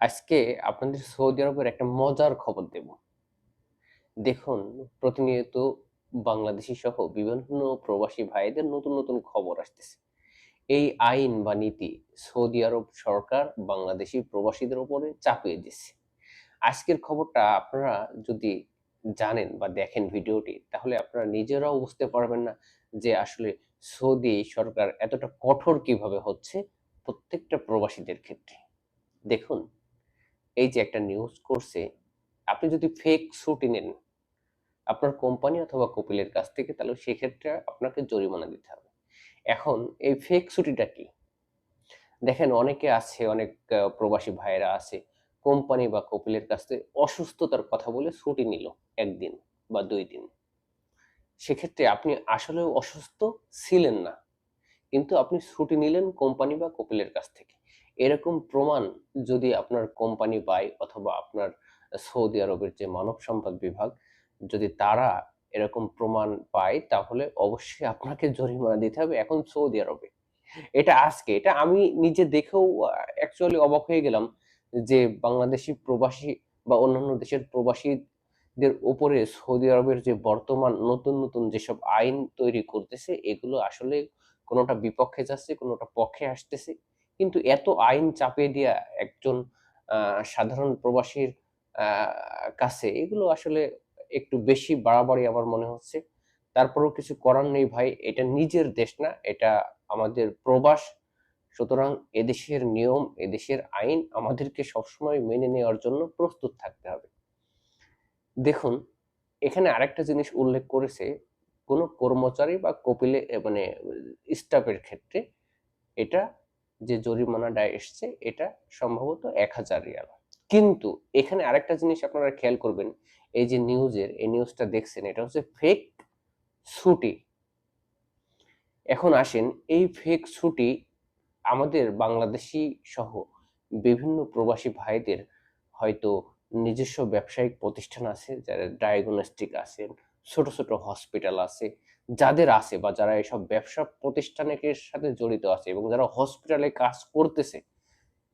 আজকে আপনাদের সৌদি আরবের একটা মজার খবর দেব। দেখুন, প্রতিনিয়ত বাংলাদেশি সহ বিভিন্ন প্রবাসী ভাইদের নতুন নতুন খবর আসতেছে। এই আইন বা নীতি সৌদি আরব সরকার বাংলাদেশি প্রবাসীদের উপরে চাপিয়ে দিচ্ছে আজকের খবরটা আপনারা যদি জানেন বা দেখেন ভিডিওটি, তাহলে আপনারা নিজেরাও বুঝতে পারবেন না যে আসলে সৌদি সরকার এতটা কঠোর কীভাবে হচ্ছে প্রত্যেকটা প্রবাসীদের ক্ষেত্রে। দেখুন এই যে একটা নিউজ করছে, আপনি যদি ফেক ছুটি নেন, আপনার কোম্পানি অথবা কপিলের কাছ থেকে, তাহলে সেক্ষেত্রে আপনাকে জরিমানা দিতে হবে। এখন এই ফেক ছুটিটা কি? দেখেন অনেকে আছে, অনেক প্রবাসী ভাইয়েরা আছে কোম্পানি বা কপিলের কাছ থেকে অসুস্থতার কথা বলে ছুটি নিল একদিন বা দুই দিন। সেক্ষেত্রে আপনি আসলেও অসুস্থ ছিলেন না, কিন্তু আপনি ছুটি নিলেন কোম্পানি বা কপিলের কাছ থেকে। এরকম প্রমাণ যদি আপনার কোম্পানি পায় অথবা আপনার সৌদি আরবের যে মানব সম্পদ বিভাগ, যদি তারা এরকম প্রমাণ পায়, তাহলে অবশ্যই আপনাকে জরিমানা দিতে হবে এখন সৌদি আরবে। এটা আজকে, এটা আমি নিজে দেখেও অ্যাকচুয়ালি অবাক হয়ে গেলাম যে বাংলাদেশি প্রবাসী বা অন্যান্য দেশের প্রবাসীদের উপরে সৌদি আরবের যে বর্তমান নতুন নতুন যেসব আইন তৈরি করতেছে, এগুলো আসলে কোনোটা বিপক্ষে যাচ্ছে, কোনোটা পক্ষে আসতেছে। কিন্তু এত আইন চাপিয়ে দেওয়া একজন সাধারণ প্রবাসীর কাছে এগুলো আসলে একটু বেশি বাড়াবাড়ি আমার মনে হচ্ছে। তারপরেও কিছু করার নেই ভাই, এটা নিজের দেশ না, এটা আমাদের প্রবাস। সুতরাং এদেশের নিয়ম, এদেশের আইন আমাদেরকে সবসময় মেনে নেওয়ার জন্য প্রস্তুত থাকতে হবে। দেখুন, এখানে আরেকটা জিনিস উল্লেখ করেছে, কোনো কর্মচারী বা কপিলে মানে স্টাফের ক্ষেত্রে এটা যে জরিমানাটা এসছে, এটা সম্ভবত এক হাজার রিয়াল। কিন্তু এখানে আরেকটা জিনিস আপনারা খেয়াল করবেন, এই যে নিউজের, এই নিউজটা দেখছেন, এটা হচ্ছে ফেক ছুটি। এখন আসেন, এই ফেক ছুটি আমাদের বাংলাদেশি সহ বিভিন্ন প্রবাসী ভাইদের হয়তো নিজস্ব ব্যবসায়িক প্রতিষ্ঠান আছে, যারা ডায়াগনস্টিক আছেন, ছোট ছোট হসপিটাল আছে যাদের আছে বা যারা এসব ব্যবসা প্রতিষ্ঠানের সাথে জড়িত আছে এবং যারা হসপিটালে কাজ করতেছে,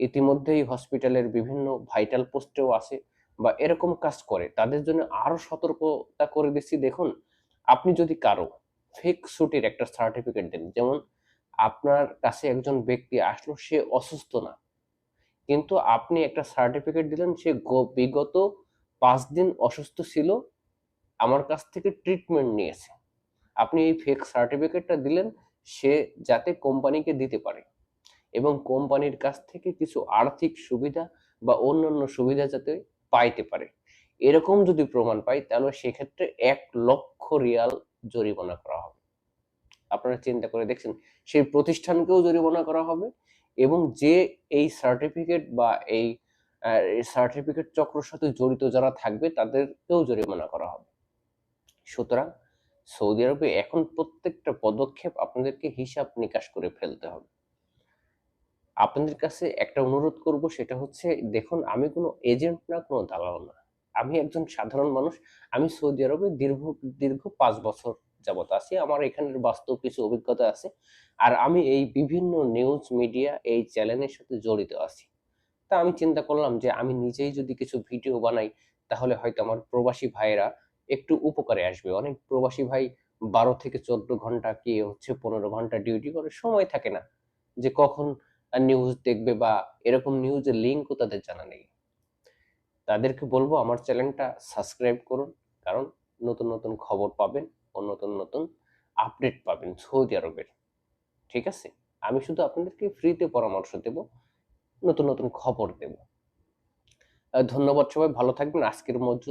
ইতিমধ্যেই হসপিটালের বিভিন্ন ভাইটাল পোস্টেও আছে বা এরকম কাজ করে, তাদের জন্য আরও সতর্কতা করে দিচ্ছি। দেখুন, আপনি যদি কারও ফেক ছুটির একটা সার্টিফিকেট দেন, যেমন আপনার কাছে একজন ব্যক্তি আসলো, সে অসুস্থ না, কিন্তু আপনি একটা সার্টিফিকেট দিলেন, সে বিগত পাঁচ দিন অসুস্থ ছিল, আমার কাছ থেকে ট্রিটমেন্ট নিয়েছে। আপনি এই ফেক সার্টিফিকেটটা দিলেন, সে যাতে কোম্পানিকে দিতে পারে। এবং কোম্পানির কাছ থেকে কিছু আর্থিক সুবিধা বা অন্যান্য সুবিধা যাতে পাইতে পারে। এরকম যদি প্রমাণ পাই, তাহলে সেক্ষেত্রে এক লক্ষ রিয়াল জরিমানা করা হবে। আপনারা চিন্তা করে দেখছেন, সেই প্রতিষ্ঠানকেও জরিমানা করা হবে এবং যে এই সার্টিফিকেট বা এই সার্টিফিকেট চক্রের সাথে জড়িত যারা থাকবে, তাদেরকেও জরিমানা করা হবে। সুতরাং সৌদি আরবে এখন প্রত্যেকটা পদক্ষেপ আপনাদেরকে হিসাব নিকাশ করে ফেলতে হবে। আপনাদের কাছে একটা অনুরোধ করব, সেটা হচ্ছে, দেখুন, আমি কোনো এজেন্ট না, কোনো দালাল না। আমি একজন সাধারণ মানুষ, আমি সৌদি আরবে দীর্ঘ দীর্ঘ পাঁচ বছর যাবত আছি, আমার এখানের বাস্তব কিছু অভিজ্ঞতা আছে, আর আমি এই বিভিন্ন নিউজ মিডিয়া এই চ্যানেলের সাথে জড়িত আছি। তা আমি চিন্তা করলাম যে, আমি নিজেই যদি কিছু ভিডিও বানাই, তাহলে হয়তো আমার প্রবাসী ভাইয়েরা একটু উপকারে আসবে। অনেক প্রবাসী ভাই বারো থেকে চোদ্দ ঘণ্টা কি হচ্ছে পনেরো ঘণ্টা ডিউটি করে, সময় থাকে না যে কখন নিউজ দেখবে বা এরকম নিউজের লিঙ্কও তাদের জানা নেই। তাদেরকে বলব আমার চ্যানেলটা সাবস্ক্রাইব করুন, কারণ নতুন নতুন খবর পাবেন ও নতুন নতুন আপডেট পাবেন সৌদি আরবের। ঠিক আছে? আমি শুধু আপনাদেরকে ফ্রিতে পরামর্শ দেব, নতুন নতুন খবর দেব। ধন্যবাদ সবাই, ভালো থাকবেন। আজকের মধ্যে